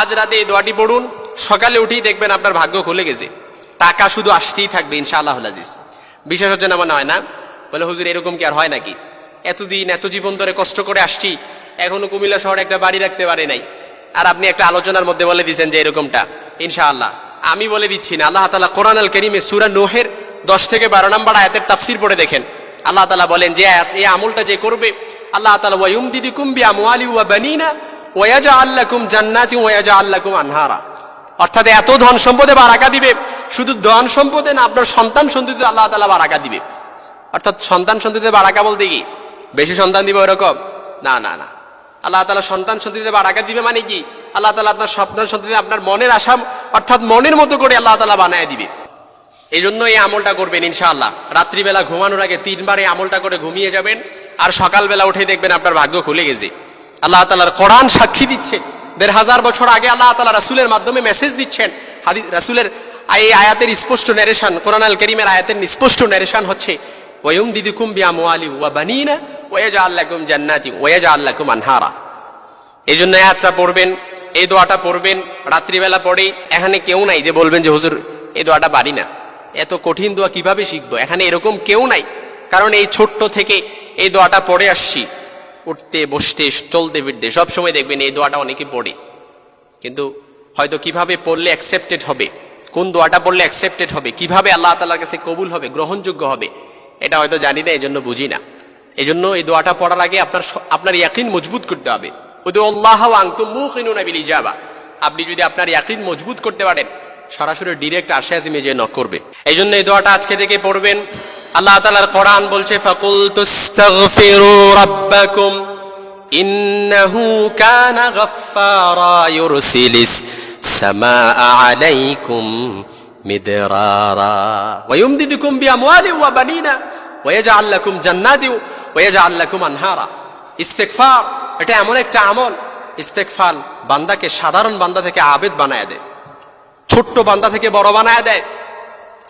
আজ রাতে এই দোয়াটি পড়ুন, সকালে উঠেই দেখবেন আপনার ভাগ্য খুলে গেছে। টাকা শুধু আসতেই থাকবে ইনশাআল্লাহ আজিজ। বিশ্বাস হচ্ছে না মনে হয় না? বলে, হুজুর, এরকম কি আর হয় নাকি? এতদিন, এত জীবন ধরে কষ্ট করে আসছি, এখনও কুমিল্লা শহরে একটা বাড়ি রাখতে পারে নাই। আর আপনি একটা আলোচনার মধ্যে বলে দিয়েছেন যে এরকমটা। ইনশাআল্লাহ। আমি বলে দিচ্ছি না, আল্লাহ তালা কোরআন আল করিমে সুরা নোহের দশ থেকে বারো নম্বর আয়াতের তাফসির পড়ে দেখেন। আল্লাহ তালা বলেন, যে এই আমলটা যে করবে, আল্লাহ তালা ওয়াইম দিদি কুম্বি আমওয়ালি ওয়া বানিনা ওয়াজা আল্লাকুম জান্নাতি ওয়াজা আল্লাকুম আনহারা অর্থাৎ এত ধন সম্পদে বারাকা দিবে, শুধু ধন সম্পদে না, আপনার সন্তান সন্ততিতে আল্লাহ তালা বারাকা দিবে। অর্থাৎ সন্তান সন্ততিতে বারাকা বলতে কি? বেশি সন্তান দিবে ওরকম না না না। আল্লাহ তালা সন্তান সন্ততিতে বারাকা দিবে মানে কি? আল্লাহ তালা আপনার সন্তান সন্ততি আপনার মনের আশা অর্থাৎ মনের মতো করে আল্লাহ তালা বানায় দিবে। এই জন্য এই আমলটা করবেন ইনশাআল্লাহ। রাত্রিবেলা ঘুমানোর আগে তিনবার এই আমলটা করে ঘুমিয়ে যাবেন, আর সকালবেলা উঠে দেখবেন আপনার ভাগ্য খুলে গেছে। আল্লাহ তালার কোরআন সাক্ষী দিচ্ছে। দেড় হাজার বছর আগে আল্লাহ তালা রাসুলের মাধ্যমে মেসেজ দিচ্ছেন। হাদি রাসুলের এই আয়াতের স্পষ্ট নেরেশন কোরআন আল করিমের আয়াতের স্পষ্ট নেরেশন হচ্ছে ওয়ুম দিদি কুম্বিয়া মোয়ালি ওয়া বানিনা ওয়াজা আল্লাকুম জান্নাতি ওয়াজা আল্লাকুম আনহারা। এই জন্য আয়াতটা পড়বেন, এই দোয়াটা পড়বেন, রাত্রিবেলা পড়ে, এখানে কেউ নাই যে বলবেন যে, হুজুর, এই দোয়াটা পারি না। এত কঠিন দোয়া কীভাবে শিখব? এখানে এরকম কেউ নাই। কারণ এই ছোট্ট থেকে এই দোয়াটা পড়ে আসছি। উঠতে, বসতে, চলতে, ফিরতে সবসময় দেখবেন এই দোয়াটা অনেকে পড়ে। কিন্তু হয়তো কীভাবে পড়লে অ্যাকসেপ্টেড হবে? কোন দোয়াটা পড়লে অ্যাকসেপ্টেড হবে? কীভাবে আল্লাহ তালার কাছে কবুল হবে? গ্রহণযোগ্য হবে? এটা হয়তো জানি না এই জন্য বুঝি না। এই জন্য এই দোয়াটা পড়ার আগে আপনার আপনার ইয়াকিন মজবুত করতে হবে। ওদের আল্লাহ আংতুম মুখিনুনা বিল ইজাবা। আপনি যদি আপনার ইয়াকিন মজবুত করতে পারেন, সরাসরি ডিরেক্ট আশে আজিমে যে নক করবে। এই জন্য এই দোয়াটা আজকে থেকে পড়বেন। আল্লাহ তালার কোরআন বলছে ফকুল তুস্তাগফিরু রাব্বাকুম, ইন্নাহু আলাইকুম ওয়া বানিনা এটা এমন একটা আমল বান্দাকে, সাধারণ বান্দা থেকে আবেদ বানায় দেয়, ছোট্ট বান্দা থেকে বড় বানায় দেয়,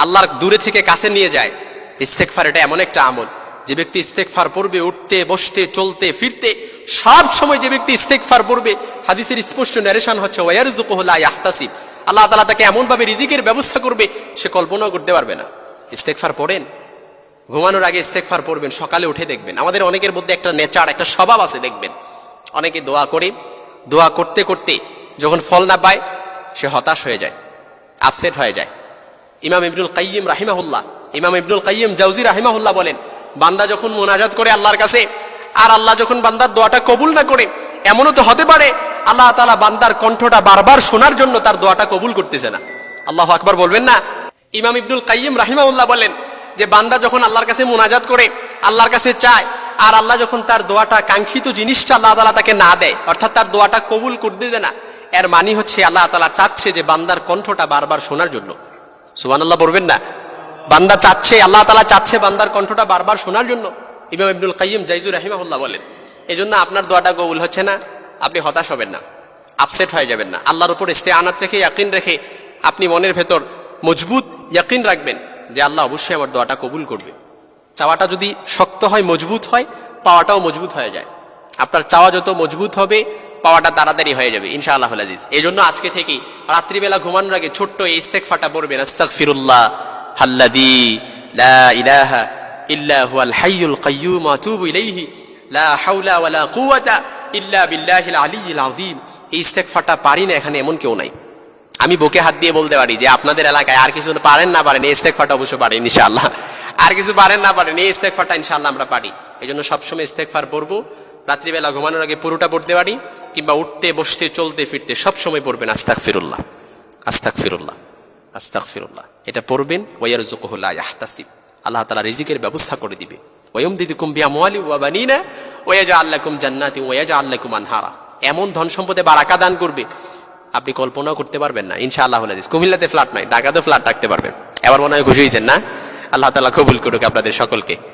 আল্লাহর দূরে থেকে কাছে নিয়ে যায়। ইস্তেকফার এটা এমন একটা আমল। যে ব্যক্তি ইস্তেকফার পড়বে, উঠতে, বসতে, চলতে, ফিরতে, সব সময় যে ব্যক্তি ইস্তেকফার পড়বে, হাদিসের স্পষ্ট ন্যারেশন হচ্ছে আল্লাহ তাআলা তাকে এমনভাবে রিজিকের ব্যবস্থা করবে, সে কল্পনাও করতে পারবে না। ইস্তেকফার পড়েন, ঘুমানোর আগে ইস্তেকফার পড়বেন, সকালে উঠে দেখবেন। আমাদের অনেকের মধ্যে একটা নেচার, একটা স্বভাব আছে দেখবেন। অনেকে দোয়া করে, দোয়া করতে করতে যখন ফল না পায়, সে হতাশ হয়ে যায় আপসেট হয়ে যায়। ইমাম ইবনুল কাইয়িম রাহিমাহুল্লাহ ইমাম ইবনুল কাইয়িম জাউজি রাহিমাহুল্লাহ বলেন, বান্দা যখন মোনাজাত করে আল্লাহর কাছে, আর আল্লাহ যখন বান্দার দোয়াটা কবুল না করে, এমনও তো হতে পারে, আল্লাহ তাআলা বান্দার কণ্ঠটা বারবার শোনার জন্য তার দোয়াটা কবুল করতেছে না। আল্লাহ আকবার বলবেন না? ইমাম ইবনুল কাইয়িম রাহিমাহুল্লাহ বলেন যে, বান্দা যখন আল্লাহর কাছে মোনাজাত করে, আল্লাহর কাছে চায়, আর আল্লাহ যখন তার দোয়াটা কাঙ্ক্ষিত জিনিসটা আল্লাহ তাআলা তাকে না দেয়, অর্থাৎ তার দোয়াটা কবুল করতেছে না, এর মানি হচ্ছে আল্লাহ তাআলা চাচ্ছে যে, বান্দার কণ্ঠটা বারবার শোনার জন্য। সুবহানাল্লাহ বলবেন না? বান্দা চাচ্ছে, আল্লাহ তালা চাচ্ছে বান্দার কণ্ঠটা বারবার শোনার জন্য। ইমাম ইবনুল কাইয়িম জাইজুর রাহিমাহুল্লাহ বলেন এই জন্য আপনার দোয়াটা কবুল হচ্ছে না, আপনি হতাশ হবেন না আপসেট হয়ে যাবেন না। আল্লাহর উপর ইস্তে আনাত রেখে, ইয়াকিন রেখে আপনি মনের ভেতর মজবুত ইয়াকিন রাখবেন যে আল্লাহ অবশ্যই আমার দোয়াটা কবুল করবে। চাওয়াটা যদি শক্ত হয়, মজবুত হয়, পাওয়াটাও মজবুত হয়ে যায়। আপনার চাওয়া যত মজবুত হবে, পাওয়াটা তাড়াতাড়ি হয়ে যাবে ইনশা আল্লাহ আজিজ। এই জন্য আজকে থেকেই রাত্রিবেলা ঘুমানোর আগে ছোট্ট এই ইস্তেক ফাটা পড়বেন আস্তাক ফিরুল্লাহ হাল্লাদি লা ইলাহা ইল্লা হুয়াল হাইয়ুল কাইয়ুম, আতুবু ইলাইহি। লা হাওলা ওয়ালা কুওয়াতা ইল্লা বিল্লাহিল আলিয়্যিল আযীম। এই ইস্তেক পারি না, এখানে এমন কেউ নাই। আমি বুকে হাত দিয়ে বলতে পারি যে আপনাদের এলাকায় আর কিছু পারেন না পারেন, এই ইস্তেকফাটা অবশ্য পারেন ইনশাআল্লাহ। আর কিছু পারেন না পারেন, এই ইস্তেকফারটা ইনশাআল্লাহ আমরা পারি। এই জন্য সবসময় ইস্তেকফার পড়ব। রাত্রিবেলা ঘুমানোর আগে পুরোটা পড়তে পারি, কিংবা উঠতে, বসতে, চলতে, ফিরতে সবসময় পড়বেন আস্তাক ফিরুল্লাহ আস্তাক ফিরুল্লাহ আস্তাক ফিরুল্লাহ এটা পড়বেন ওয়ার জুকহুল্লাহ ইয়াহতাসিব। আল্লাহ তালা রিজিকের ব্যবস্থা করে দিবে। ওয়ম দিদি কুম্বিয়া মোয়ালি ওয়াবানিনা ওয়াজা আল্লাকুম জান্নাতি ওয়াজা আল্লাকুম আনহারা। এমন ধন সম্পদে বারাকা দান করবে। আপনি কল্পনাও করতে পারবেন না। ইনশা আল্লাহ হাদিস কুমিল্লাতে ফ্ল্যাট নাই ঢাকাতে ফ্ল্যাট রাখতে পারবেন। এবার মনে হয় খুশি না? আল্লাহ তালা কবুল করুক আপনাদের সকলকে।